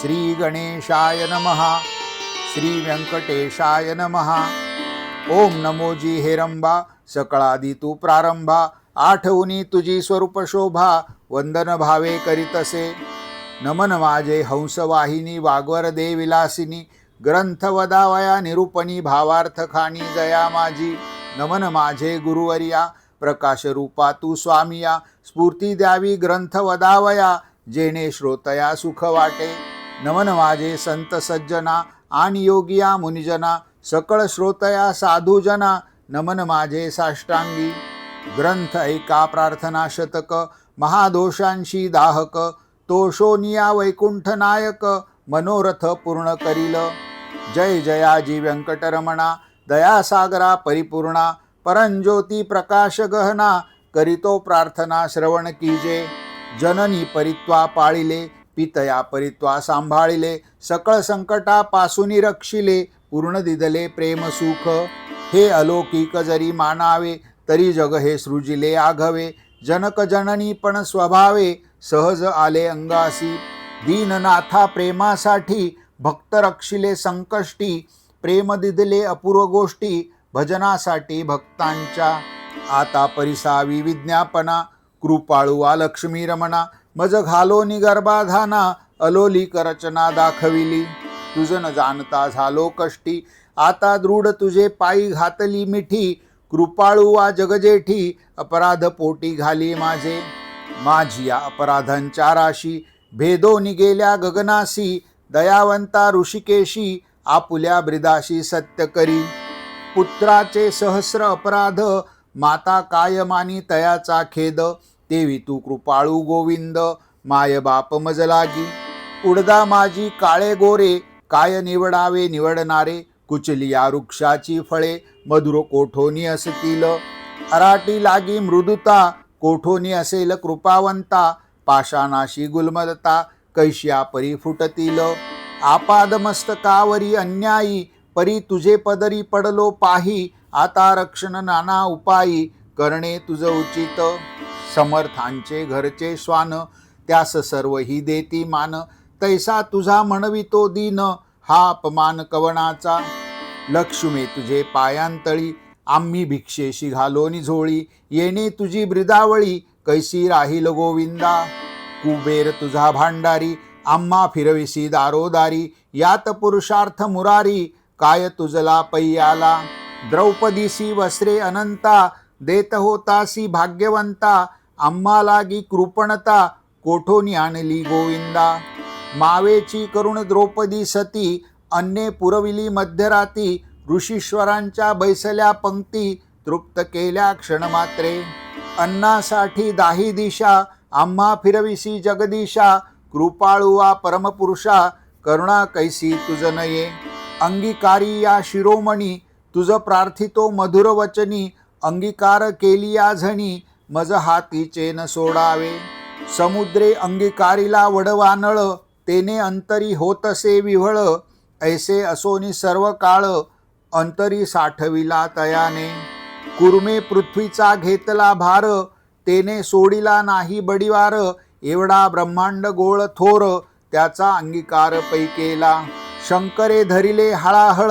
श्री गणेशाय नमः श्री व्यंकटेशाय नमः। ओम नमोजी हेरंबा सकळादी तू प्रारंभा आठवणी तुझी स्वरूप शोभा वंदन भावे करीतसे नमन माझे हंसवाहिनी वाग्वर दे विलासिनी ग्रंथ वदावया निरूपणी भावार्थ खाणी जया माझी। नमन माझे गुरुवर्या प्रकाश रूपा तू स्वामिया स्फूर्ती द्यावी ग्रंथ वदावया जेणे श्रोतया सुख वाटे। नमन माझे संत सज्जना आणि योगिया मुनिजना सकळ श्रोतया साधुजना नमन माझे साष्टांगी. ग्रंथ ऐका प्रार्थना शतक महादोषांशी दाहक तोषोनिया वैकुंठ नायक मनोरथ पूर्ण करील. जय जयाजी व्यंकटरमणा दयासागरा परिपूर्णा परंज्योती प्रकाश गहना करितो प्रार्थना श्रवण कीजे. जननी परित्वा पाळिले पितया परित्वा सांभाळिले सकळ संकटापासून रक्षिले पूर्ण दिदले प्रेम सुख. हे अलौकिक जरी मानावे तरी जग हे सृजिले आघवे. जनक जननी पण स्वभावे सहज आले अंगासी. दीननाथा प्रेमासाठी भक्त रक्षिले संकष्टी प्रेम दिदले अपूर्व गोष्टी भजनासाठी भक्तांच्या. आता परिसावी विज्ञापना कृपाळुवा लक्ष्मी रमणा मज घालोनी गर्भाधाना अलोलिक रचना दाखविली. तुझ न जाणता झालो कष्टी आता दृढ तुझे पायी घातली मिठी. कृपाळू वा जगजेठी अपराध पोटी घाली माझे. माझी या अपराधांच्या राशी भेदो निगेल्या गगनासी दयावंता ऋषिकेशी आपुल्या ब्रिदाशी सत्य करी. पुत्राचे सहस्र अपराध माता कायमानी तयाचा खेद. तेवी तू कृपाळू गोविंद माय बाप मज लागी उडदा माझी काळे गोरे काय निवडावे निवडणारे कुचली या वृक्षाची फळे मधुर कोठोनी असतील. अराटी लागी मृदुता कोठोनी असेल कृपावंता पाषाणाशी गुलमदता कैश्या परी फुटतील. आपाद मस्तकावरी अन्यायी परी तुझे पदरी पडलो पाही आता रक्षण नाना उपायी करणे तुझ उचित. समर्थांचे घरचे श्वान त्यास सर्व ही देती मान. तैसा तुझा म्हणवितो दीन हा अपमान कवनाचा. लक्ष्मी तुझे पायांतळी आम्ही भिक्षेशी घालोनी झोळी येणे तुझी ब्रिदावळी कैसी राहील गोविंदा. कुबेर तुझा भांडारी आम्हा फिरविसी दारोदारी. यात पुरुषार्थ मुरारी काय तुझला पैयाला. द्रौपदीसी वस्त्रे अनंता देत होतासी भाग्यवंता. आम्हालागी कृपणता कोठोनी आणली गोविंदा? मावेची करुण द्रौपदी सती अन्ये पुरविली मध्यराती ऋषीश्वरांच्या बैसल्या पंक्ती तृप्त केल्या क्षणमात्रे. अन्नासाठी दाही दिशा आम्हा फिरविसी जगदीशा कृपाळुवा परमपुरुषा करुणा कैसी तुझ नये. अंगीकारी या शिरोमणी तुझ प्रार्थितो मधुर वचनी अंगीकार केली या झणी मज हाती चेन सोडावे. समुद्रे अंगीकारीला वडवानळ तेने अंतरी होतसे विव्हळ. ऐसे असोनी सर्व काळ अंतरी साठविला तयाने. कुर्मे पृथ्वीचा घेतला भार तेने सोडिला नाही बडिवार. एवढा ब्रह्मांड गोळ थोर त्याचा अंगीकार पैकेला शंकरे धरिले हळाहळ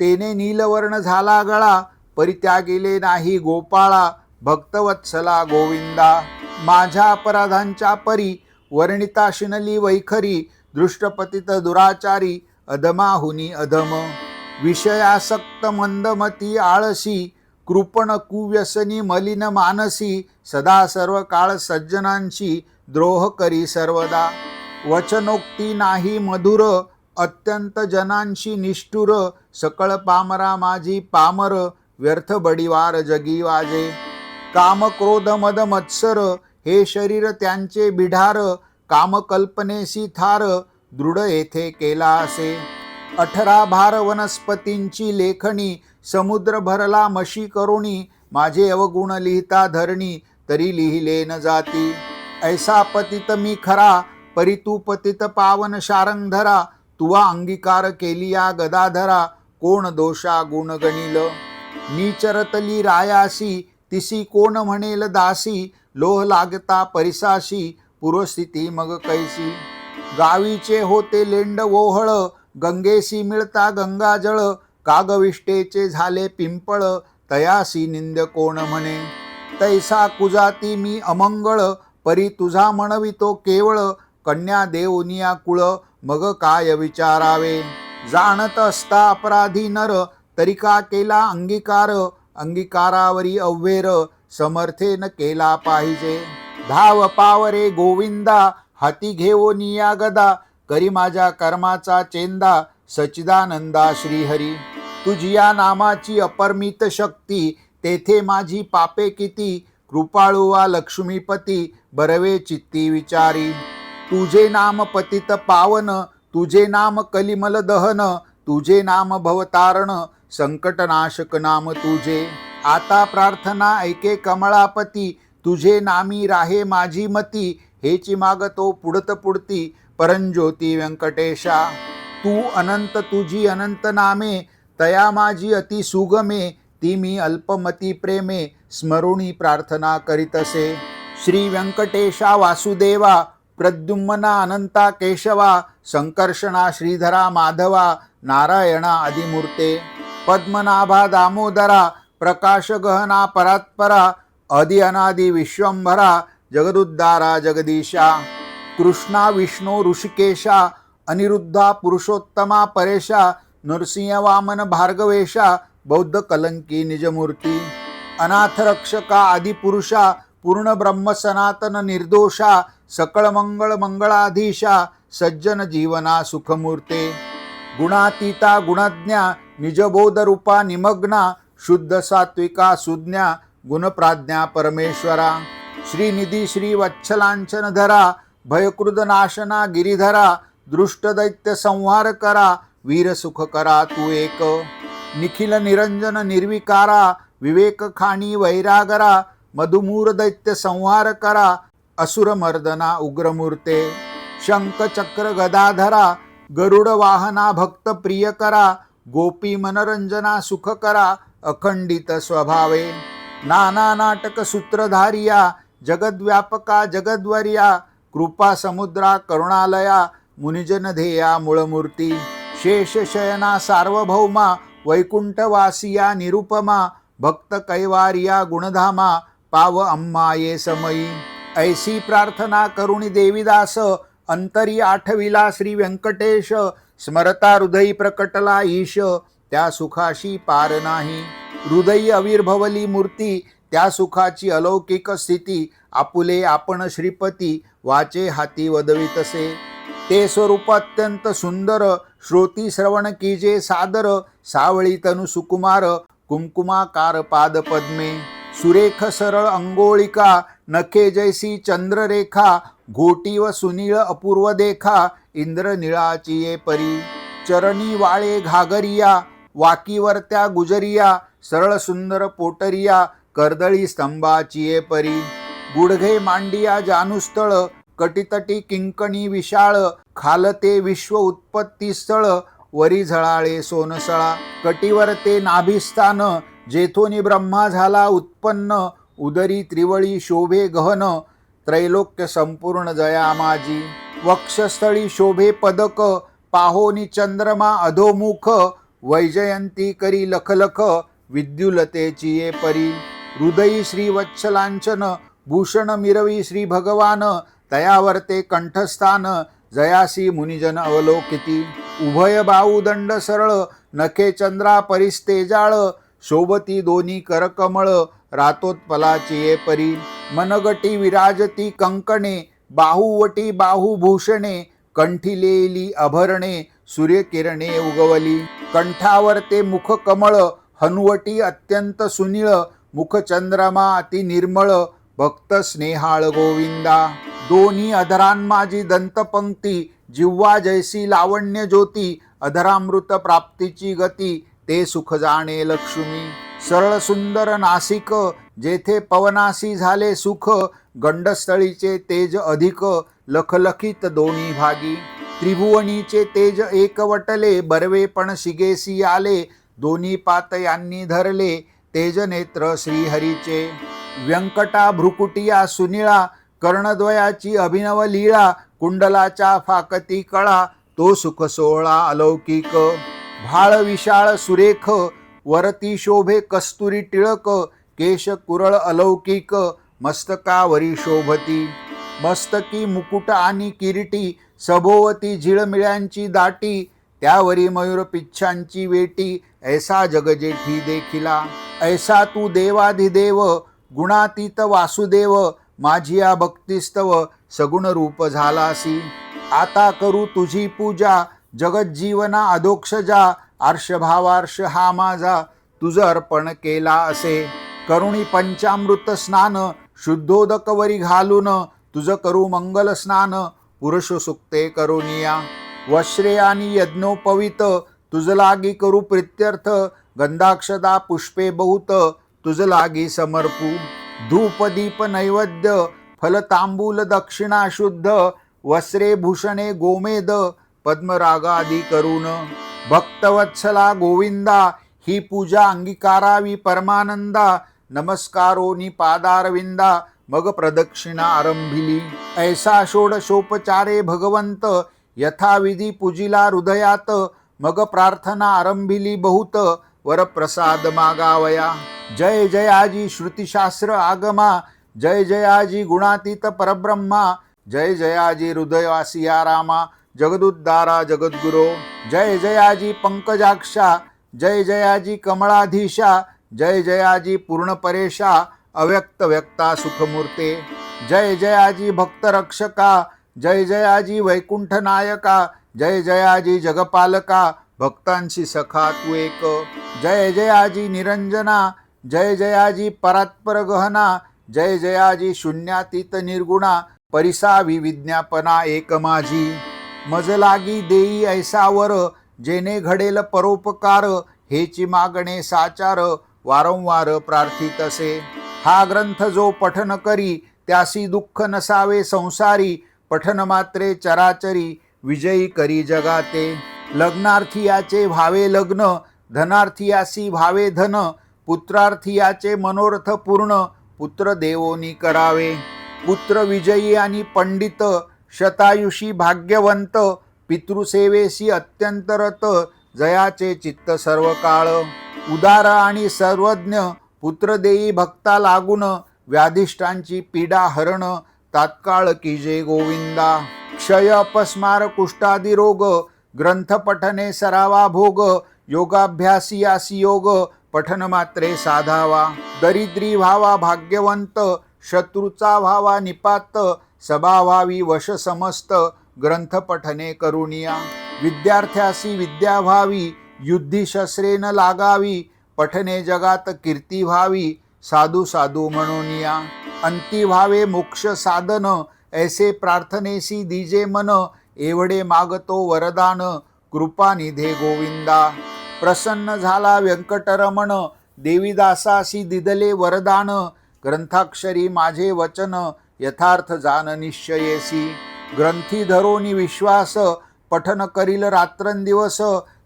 तेने नीलवर्ण झाला गळा. परित्यागिले नाही गोपाळा. भक्तवत्सला गोविंदा माझ्या अपराधांच्या परी वर्णिता शिनली वैखरी दृष्टपतित दुराचारी अधमाहुनी अधम विषयासक्त मंदमती आळसी कृपण कुव्यसनी मलिन मानसी सदा सर्व काळ सज्जनांशी द्रोह करी सर्वदा. वचनोक्ती नाही मधुर अत्यंत जनांशी निष्ठुर सकळ पामरा माझी पामर व्यर्थ बडिवार जगी वाजे. काम क्रोध मद मत्सर हे शरीर त्यांचे बिढार कामकल्पनेसी थार दृढ येथे केला असे. अठरा भार वनस्पतींची लेखणी समुद्र भरला मशी करुणी माझे अवगुण लिहिता धरणी तरी लिहिले न जाती. ऐसा पतित मी खरा परी तू पतित पावन शारंगधरा तुवा अंगीकार केलिया गदाधरा कोण दोषा गुण गणिल. नीचरतली रायासी तिसी कोण म्हणेल दासी? लोह लागता परिसाशी पूर्वस्थिती मग कैसी? गावीचे होते लेंड ओहळ गंगेसी मिळता गंगाजळ कागविष्टेचे झाले पिंपळ तयासी निंद कोण म्हणे? तैसा कुजाती मी अमंगळ परी तुझा म्हणवितो केवळ कन्या देवनिया कुळ मग काय विचारावे? जाणत असता अपराधी नर तरी का केला अंगीकार अंगीकारावरी अव्वेर समर्थेन केला पाहिजे. धाव पावरे गोविंदा हाती घेऊनिया गदा करी माझ्या कर्माचा चेंदा सचिदानंदा श्रीहरी. तुझी या नामाची अपरमित शक्ती तेथे माझी पापे किती कृपाळुवा लक्ष्मीपती बरवे चित्ती विचारी. तुझे नाम पतित पावन तुझे नाम कलिमल दहन तुझे नाम भवतारण संकटनाशक नाम तुझे. आता प्रार्थना ऐके कमळापती तुझे नामी राहे माझी मती. हेची मागतो पुढत पुढती परंज्योती व्यंकटेशा. तू अनंत तुझी अनंत नामे तया माझी अति सुगमे ती मी अल्पमती प्रेमे स्मरुणी प्रार्थना करीतसे. श्री व्यंकटेशा वासुदेवा प्रद्युम्ना अनंता केशवा संकर्षणा श्रीधरा माधवा नारायणा आदिमूर्ते. पद्मनाभा दामोदरा प्रकाश गहना परात्परा आदि अनादि विश्वंभरा जगदुद्धारा जगदीशा कृष्णा विष्णू ऋषिकेशा अनिरुद्धा पुरुषोत्तमा परेशा नरसिंह वामन भार्गवेशा बौद्ध कलंकी निजमूर्ती अनाथरक्षका आदिपुरुषा पूर्ण ब्रह्म सनातन निर्दोषा सकळ मंगळ मंगळाधीशा सज्जन जीवना सुखमूर्ते गुणातीता गुणज्ञा निजबोध रूपा निमग्ना शुद्ध सात्विका सुज्ञा गुणप्राज्ञा परमेश्वरा। श्रीनिधी श्री वत्सलांचन धरा भयकृद नाशना गिरिधरा दृष्ट दैत्य संहार करा वीर सुख करा तू एक। निखिल निरंजन निर्विकारा विवेक खाणी वैरागरा मधुमूर दैत्य संहार करा असुर मर्दना उग्रमूर्ते। शंख चक्र गदाधरा गरुड वाहना भक्त प्रिय करा गोपी मनरंजना सुख करा अखंडित स्वभावे. नाना नाटक सूत्रधारिया जगद्व्यापका जगद्वर्या कृपा समुद्रा करुणालया मुनिजन ध्येया मूळमूर्ती. शेष शयना सार्वभौमा वैकुंठवासिया निरुपमा भक्त कैवारिया गुणधामा पाव अम्मा ये समयी. ऐसी प्रार्थना करुणी देवीदास अंतरी आठविला श्री व्यंकटेश स्मरता हृदयी प्रकटला ईश त्या सुखाशी पार नाही. हृदयी अविर्भवली मूर्ती त्या सुखाची अलौकिक स्थिती आपुले आपण श्रीपती वाचे हाती वदवितसे. ते स्वरूप अत्यंत सुंदर श्रोती श्रवण कीजे सादर सावळी तनु सुकुमार कुंकुमाकार पाद पद्मे सुरेख सरळ अंगोळिका नखे जैसी चंद्ररेखा घोटी व सुनीळ अपूर्व देखा इंद्र निळाची ये परी चरणी वाळे घागरिया वाकीवर त्या गुजरिया सरळ सुंदर पोटरिया कर्दळी स्तंभाची ये परी गुडघे मांडिया जानुस्थळ कटितटी किंकणी विशाळ खालते विश्व उत्पत्ती स्थळ वरी झळाळे सोनसळा कटीवर ते नाभिस्थान जेथोनी ब्रह्मा झाला उत्पन्न उदरी त्रिवळी शोभे गहन त्रैलोक्य संपूर्ण जया माझी वक्षस्थळी शोभे पदक पाहोनी चंद्रमा अधोमुख वैजयंती करी लखलख विद्युलतेची ये परी. हृदयी श्री वत्सलांचन भूषण मिरवी श्री भगवान तयावर्ते कंठस्थान जयासी मुनिजन अवलोकिती. उभय बाहुदंड सरळ नखे चंद्रा परिस्तेजाळ शोभती दोन्ही करकमळ रातोत्पलाची ये परी. मनगटी विराजती कंकणे बाहुवटी बाहुभूषणे कंठिलेली अभरणे सूर्यकिरणे उगवली. कंठावर ते मुख कमळ हनुवटी अत्यंत सुनीळ मुख चंद्रमा अति निर्मळ भक्त स्नेहाळ गोविंदा. दोन्ही अधरांमाजी दंतपंक्ती जिव्हा जैसी लावण्य ज्योती अधरामृत प्राप्तीची गती ते सुख जाणे लक्ष्मी. सरळ सुंदर नासिक जेथे पवनासी झाले सुख गंडस्थळीचे तेज अधिक लखलखित दोन्ही भागी. त्रिभुवनीचे तेज एकवटले बर्वे पण शिगेसी आले दोन्ही पात यांनी धरले तेज नेत्र श्रीहरीचे. व्यंकटा भ्रुकुटिया सुनिळा कर्णद्वयाची अभिनव लीळा कुंडलाच्या फाकती कळा तो सुख सोहळा अलौकिक. भाळ विशाळ सुरेख वरती शोभे कस्तुरी टिळक केश कुरळ अलौकिक मस्तकावरी शोभती. मस्तकी मुकुट आणि किरीटी सभोवती झिळमिळ्यांची दाटी त्यावरी मयूर पिच्छांची वेटी ऐसा जगजेठी देखिला. ऐसा तू देवाधिदेव गुणातीत वासुदेव माझी या भक्तिस्तव सगुण रूप झालासी. आता करू तुझी पूजा जगज्जीवना अधोक्षजा आर्षभावार्ष हा माझा. तुझ अर्पण केला असे. करुणी पंचामृत स्नान शुद्धोदकवरी घालून तुझं करू मंगल स्नान पुरुष सुक्ते करुनिया वश्रे आणि यज्ञोपवित तुझ लागी करू प्रित्यर्थ गंधाक्षदा पुष्पे बहुत तुझ लागी समर्पू. धूप दीप नैवेद्य फल तांबूल दक्षिणा शुद्ध वस्त्रे भूषणे गोमेद पद्मरागादी करून भक्तवत्सला गोविंदा ही पूजा अंगीकारावी परमानंदा नमस्कारोनी पादारविंदा मग प्रदक्षिणा आरंभिली. ऐसा षोडशोपचारे भगवंत यथाविधी पूजिला हृदयात मग प्रार्थना आरंभिली बहुत वरप्रसाद मागावया. जय जयाजी श्रुतिशास्त्र आगमा जय जयाजी गुणातीत परब्रह्मा जय जयाजी हृदयवासिया रामा. जगदुद्धारा जगद्गुरो। जय जयाजी पंकजाक्षा। जय जयाजी कमळाधीशा जय जयाजी पूर्णपरेशा। अव्यक्त व्यक्ता सुखमूर्ते। जय जयाजी भक्तरक्षका। जय जयाजी वैकुंठनायका। जय जयाजी जगपालका। भक्तांशी सखा तू एक। जय जयाजी निरंजना। जय जयाजी परात्पर गहना जय जयाजी शून्यातीत निर्गुणा। परिसा विज्ञापना एक माझी मज लागी देई ऐसावर जेने घडेल परोपकार हेची मागणे साचार वारंवार प्रार्थित असे हा ग्रंथ जो पठन करी त्यासी दुःख नसावे संसारी पठन मात्रे चराचरी विजयी करी जगाते. लग्नार्थियाचे भावे लग्न धनार्थियासी भावे धन पुत्रार्थियाचे मनोरथ पूर्ण पुत्र देवोनी करावे. पुत्र विजयी आणि पंडित शतायुषी भाग्यवंत पितृसेवेशी अत्यंत रत जयाचे चित्त सर्व काळ उदार आणि सर्वज्ञ पुत्रदेयी भक्ता लागून व्याधिष्ठांची पीडा हरण तात्काळ की जे गोविंदा. क्षय अपस्मार कुष्ठादी रोग ग्रंथ पठने सरावा भोग योगाभ्यासी आसी योग पठन मात्रे साधावा. दरिद्री व्हावा भाग्यवंत शत्रूचा व्हावा निपात सभावावी वश समस्त ग्रंथ पठने करुणिया. विद्यार्थ्यासी विद्या व्हावी युद्धी न लागावी पठने जगात कीर्ती व्हावी साधू साधू म्हणून या अंती व्हावे मोक्ष साधन ऐसे प्रार्थनेसी दिजे मन एवढे मागतो वरदान कृपा निधे गोविंदा. प्रसन्न झाला व्यंकटरमण देवीदासासी दिदले वरदान ग्रंथाक्षरी माझे वचन यथार्थ जान निश्चयेसी. ग्रंथी धरोनी विश्वास पठन करील रात्रंदिवस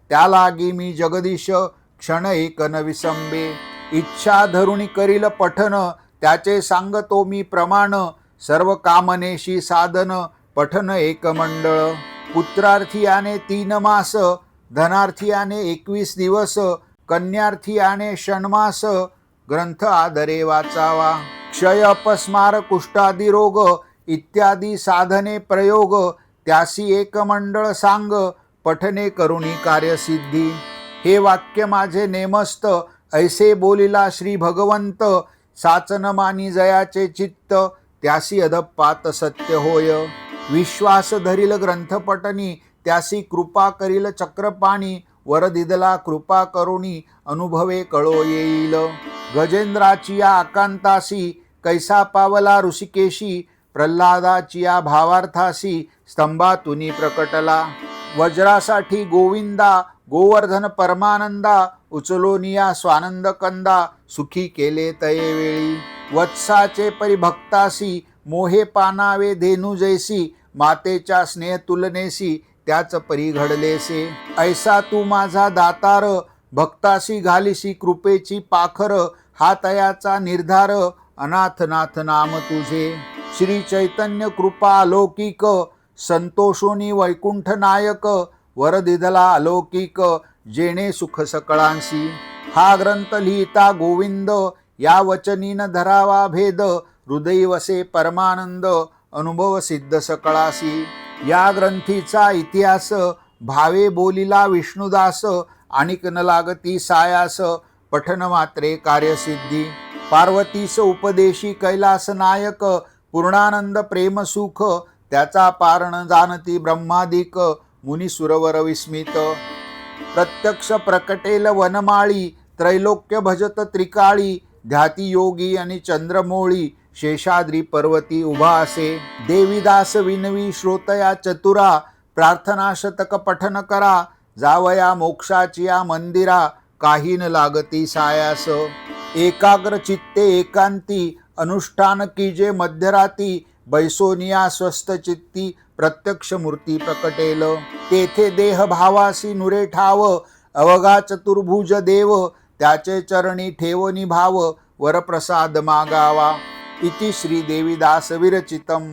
त्यालागी मी जगदीश क्षण एक न विसंबे. इच्छा धरुणी करील पठन त्याचे सांगतो मी प्रमाण सर्व कामनेशी साधन पठन एक मंडळ. पुत्रार्थीयाने तीन मास धनार्थीयाने एकवीस दिवस कन्यार्थीयाने षण्मास ग्रंथ आदरे वाचावा. क्षय अपस्मार कुष्ठादी रोग इत्यादी साधने प्रयोग त्यासी एक मंडळ सांग पठने करुणी कार्यसिद्धी. हे वाक्य माझे नेमस्त ऐसे बोलिला श्री भगवंत साचन मानी जयाचे चित्त त्यासी अधप्पात सत्य होय. विश्वास धरील ग्रंथपटनी त्यासी कृपा करील चक्रपाणी वर दिदला कृपा करुणी अनुभवे कळो येईल. गजेंद्राची या आकांतासी कैसा पावला ऋषिकेशी प्रल्हादाची या भावार्थासी स्तंभातुनी प्रकटला. वज्रासाठी गोविंदा गोवर्धन परमानंदा उचलोनिया स्वानंद कंदा सुखी केले तये वेळी वत्साचे परिभक्तासी मोहे पानावे धेनु जैसी मातेच्या स्नेह तुलनेसी त्याच परी घडलेसे. ऐसा तू माझा दातार भक्तासी घालिसी कृपेची पाखर हा तयाचा निर्धार अनाथनाथ नाम तुझे. श्री चैतन्य कृपा अलौकिक. संतोषोनी वैकुंठ नायक वरदिधला अलौकिक. जेणे सुख सकळांसी. हा ग्रंथ लिहिता गोविंद. या वचनीन धरावा भेद. हृदय वसे परमानंद. अनुभव सिद्ध सकळासी. या ग्रंथीचा इतिहास. भावे बोलिला विष्णुदास. आणिक न लागती सायास. पठन मात्रे कार्यसिद्धी. पार्वतीस उपदेशी कैलास नायक पूर्णानंद प्रेम सुख त्याचा पारण जाणती ब्रह्मादिक मुनी सुरवर विस्मित. प्रत्यक्ष प्रकटेल वनमाळी त्रैलोक्य भजत त्रिकाळी ध्याती योगी आणि चंद्रमोळी शेषाद्री पर्वती उभा असे देवीदास विनवी श्रोतया चतुरा प्रार्थना शतक पठन करा जावया मोक्षाची या मंदिरा काही न लागती सायास. एकाग्र चित्ते एकांती अनुष्ठान कीजे मध्यराती बैसोनिया स्वस्थ चित्ती प्रत्यक्ष मूर्ती प्रकटेल. तेथे देह भावासी नुरे ठाव अवगा चतुर्भुज देव त्याचे चरणी ठेवनी भाव वरप्रसाद मागावा. इति श्री देवीदास विरचितम